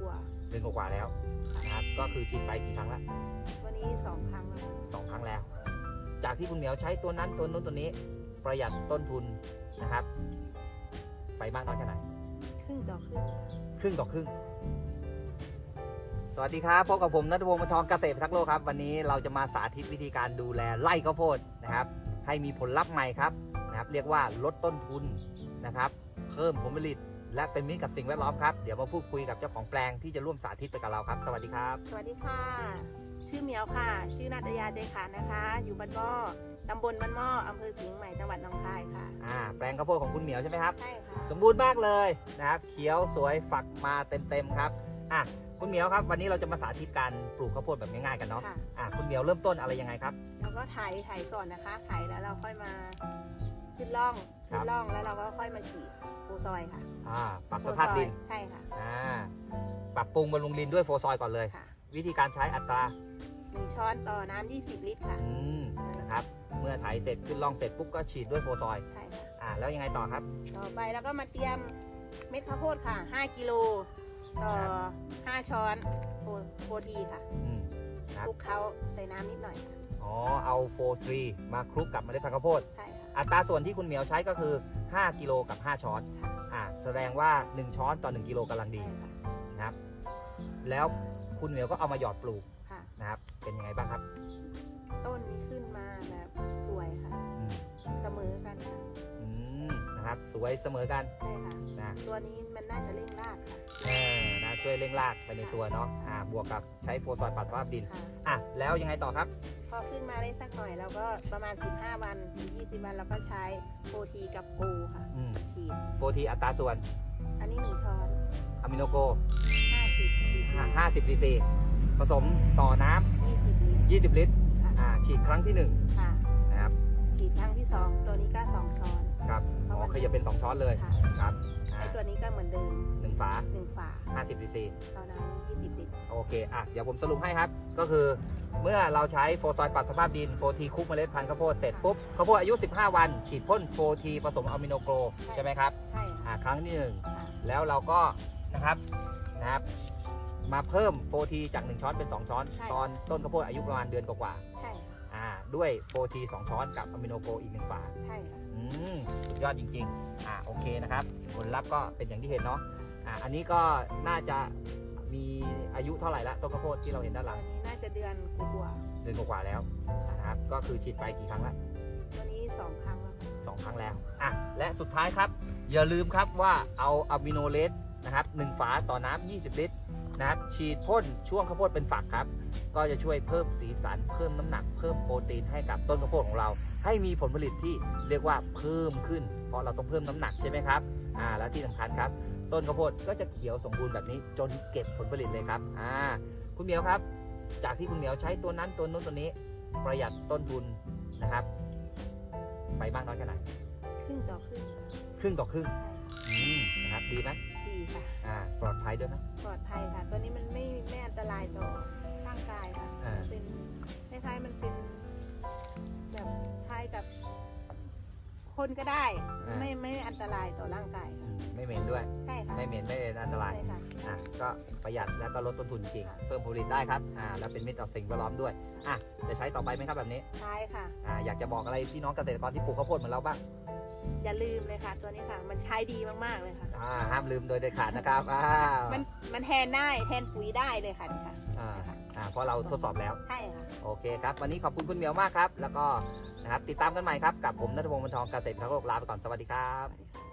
กว่าเดือนกว่าๆแล้วนะครับ ก็คือฉีดไปกี่ครั้งละๆตัวนี้สองครั้งแล้วค่ะสองครั้งแล้ว จากที่คุณเหมียวใช้ตัวนั้นตัวนู้นตัวนี้ ประหยัดต้นทุนนะครับ ไปมากน้อยแค่ไหนครึ่งต่อครึ่งค่ะครึ่งต่อครึ่งสวัสดีครับพบกับผมนัทพงศ์บรรทองเกษตรพิทักษ์โลกครับ วันนี้เราจะมาสาธิตวิธีการดูแลไร่ข้าวโพดนะครับ ให้มีผลลัพธ์ใหม่ครับนะครับ เรียกว่าลดต้นทุนนะครับ เพิ่มผลผลิต และเป็นมิตรกับสิ่งแวดล้อมครับ เดี๋ยวมาพูดคุยกับเจ้าของแปลงที่จะร่วมสาธิตไปกับเราครับ สวัสดีครับ สวัสดีค่ะ ชื่อเหมียวค่ะ ชื่อนาตยาใจขานนะคะ อยู่บ้านหม้อตำบลบ้านหม้ออำเภอสิงห์ใหม่จังหวัดหนองคายค่ะ อ่า แปลงข้าวโพดของคุณเหมียวใช่ไหมครับ ใช่ค่ะ สมบูรณ์มากเลยนะครับ เขียวสวยฝักมาเต็มๆครับ อะ คุณเหมียวครับ วันนี้เราจะมาสาธิตการปลูกข้าวโพดแบบง่ายๆกันเนาะ ค่ะ อะ คุณเหมียวเริ่มต้นอะไรยังไงครับแล้วก็ไถไถก่อนนะคะไถแล้วเราค่อยมาขึ้นร่องครั ขึ้บนร่องแล้วเราก็ค่อยมาฉีดฟูซอยค่ะอ่าปรับสภาพดินใช่ค่ะอ่าปรับปรุงบำรุงดินด้วยโฟซอยก่อนเลย ค่ะวิธีการใช้อัตราหนึ่งช้อนต่อน้ำ20 ลิตรค่ะ อืมนะครับ เมื่อไถเสร็จขึ้นร่องเสร็จปุ๊บก็ฉีดด้วยโฟซอย ใช่ค่ะ อ่าแล้วยังไงต่อครับ ต่อไปแล้วก็มาเตรียมเม็ดข้าวโพดค่ะ 5 กิโลต่อ 5 ช้อนโฟโฟทีค่ะอืมครับ คลุกเคล้าใส่น้ำนิดหน่อยค่ะอ๋อเอาโฟทรีมาคลุกกับเมล็ดพันธุ์ข้าวโพด ใช่ค่ะ อัตราส่วนที่คุณเหมียวใช้ก็คือ 5 กิโลกับ 5 ช้อนค่ะอ่าแสดงว่า 1 ช้อนต่อ 1 กิโลกำลังดีใช่ค่ะนะครับ แล้วคุณเหมียวก็เอามาหยอดปลูกค่ะ นะครับ เป็นยังไงบ้างครับต้นนี้ขึ้นมาแบบสวยค่ะ อืมเสมอกันค่ะอืมนะครับ สวยเสมอกันใช่ค่ะ นะตัวนี้มันน่าจะเร่งรากค่ะ เออนะช่วยเร่งรากไปในตัวเนาะอ่าบวกกับใช้โฟซอยปรับสภาพดิน ค่ะ อะ แล้วยังไงต่อครับ พอขึ้นมาได้สักหน่อยเราก็ประมาณ 15 วันถึง20 วันเราก็ใช้โฟทีกับปูค่ะอืมฉีดโฟทีอัตราส่วนอันนี้ 1 ช้อนอะมิโนโก50ซีซี50ซีซีผสมต่อน้20ลิตรำ20 ลิตรค่ะอ่าฉีดครั้งที่ค่ะ1นะครับฉีดครั้งที่ 2 ตัวนี้ก็ 2 ช้อน ครับอ๋อขยับเป็น 2 ช้อนเลยค่ะครับอ่าไอตัวนี้ก็เหมือนเดิมหนึ่งฝา 1ฝา50ซีซี ต่อน้ำ20ลิตรโอเค อะ เดี๋ยวผมสรุปให้ครับ ก็คือ เมื่อเราใช้โฟซอยปรับสภาพดินโฟทีคุกเมล็ดพันธุ์ข้าวโพดเสร็จปุ๊บข้าวโพดอายุ 15 วัน ฉีดพ่นโฟทีผสมอะมิโนโกรใช่ไหมครับใช่อ่าครั้งที่หนึ่งค่ะแล้วเราก็นะครับนะครับ มาเพิ่มโฟทีจาก 1 ช้อนเป็น 2 ช้อน ตอนต้นข้าวโพดอายุประมาณเดือนกว่าใช่ค่ะๆอ่าด้วยโฟที2ช้อนกับอะมิโนโกรอีกหนึ่งฝา ใช่ค่ะอืมสุดยอดจริง ๆ อ่าโอเคนะครับ ผลลัพธ์ก็เป็นอย่างที่เห็นเนาะ อ่า อันนี้ก็น่าจะ มีอายุเท่าไหร่ละต้นข้าวโพดที่เราเห็นด้านหตัลัวงนี้น่าจะเดือนกว่าเดือนกว่าๆแล้วๆค่ะนะครับ ก็คือฉีดไปกี่ครั้งละตัวนี้2ครั้งแล้วค่ะสองครั้งแล้วอะและสุดท้ายครับ อย่าลืมครับว่าเอาอะมิโนเลสนะครับหนึ่งฝาต่อน้ำ20 ลิตรนะครับฉีดพ่นช่วงข้าวโพดเป็นฝักครับ ก็จะช่วยเพิ่มสีสัน เพิ่มน้ำหนัก เพิ่มโปรตีนให้กับต้นข้าวโพดของเรา ให้มีผลผลิตที่เรียกว่าเพิ่มขึ้น เพราะเราต้องเพิ่มน้ำหนักใช่ไหมครับอ่าและที่สำคัญครับ ต้นข้าวโพดก็จะเขียวสมบูรณ์แบบนี้จนเก็บผลผลิตเลยครับอ่าคุณเหมียวครับ จากที่คุณเหมียวใช้ตัวนั้นตัวนู้นตัวนี้ ประหยัดต้นทุนนะครับ ไปมากน้อยแค่ไหนครึ่งต่อครึ่งค่ะครึ่งต่อครึ่งใช่ค่ะอืมนะครับดีไหมดีค่ะ อ่าปลอดภัยด้วยไหมปลอดภัยค่ะ ตัวนี้มันไม่ไม่อันตรายต่อร่างกายค่ะอ่ามันเป็นคล้ายๆมันเป็นแบบคล้ายกับ คนก็ได้ไม่ไม่อันตรายต่อร่างกายอืค่ะมไม่เหม็นด้วย ใช่ค่ะไม่เหม็นไม่เป็นอันตราย ใช่ค่ะ อะก็ประหยัดแล้วก็ลดต้นทุนจริงค่ะเพิ่มผลผลิตได้ครับ อ่า แล้วเป็นมิตรต่อสิ่งแวดล้อมด้วย อะ จะใช้ต่อไปไหมครับแบบนี้ ใช่ค่ะ อ่า อยากจะบอกอะไรพี่น้องเกษตรกรที่ปลูกข้าวโพดเหมือนเราบ้าง อย่าลืมเลยค่ะ ตัวนี้ค่ะ มันใช้ดีมากๆเลยค่ะ อ่า ห้ามลืมโดยเด็ดขาดนะครับ อ่ามันมันแทนได้แทนปุ๋ยได้เลยค่ะนี่ค่ะอ่า อ่าเพราะเราทดสอบแล้ว ใช่ค่ะ โอเคครับ วันนี้ขอบคุณคุณเหมียวมากครับ แล้วก็นะครับติดตามกันใหม่ครับ กับผมนัทพงศ์บรรทองเกษตรพิทักษ์โลกลาไปก่อน สวัสดีครับสวัสดีค่ะ